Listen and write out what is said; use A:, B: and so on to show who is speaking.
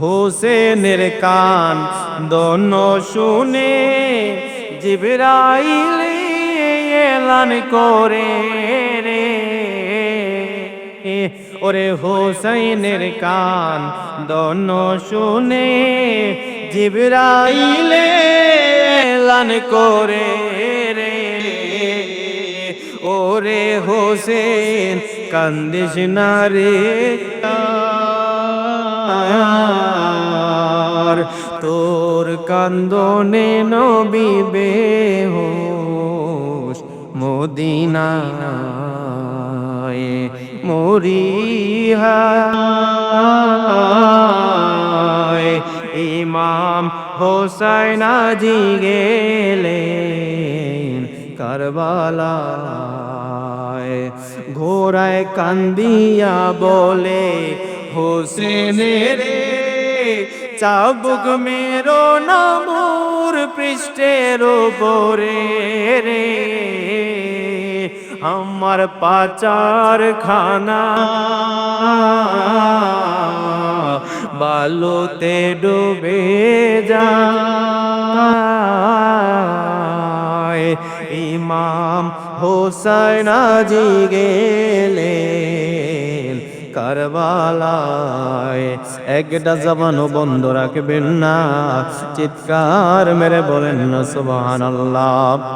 A: হোসেনের কান দন শুনে জিবরাইল এলান করে রে। ওরে হোসেনের কান দন শুনে জিবরাইল এলান করে রে। ওরে হোসেন কান্দিস না রে। আর তোর কান্দনে নবী বেহোশ মদিনায় মরিহায়। ইমাম হোসাইন আজি গেলেন কারবালায়। ঘোড়ায় কান্দিয়া বলে হোসেনের চাবুক মেরো নামুর পৃষ্ঠের ওপরে রে। আমার পাচার খানা বালুতে ডুবে যায়। ইমাম হোসাইন আজি গেলেন কারবালায়। একটা জবানও বন্ধ রাখবেন না। চিৎকার মেরে বলেন না সুবহানাল্লাহ।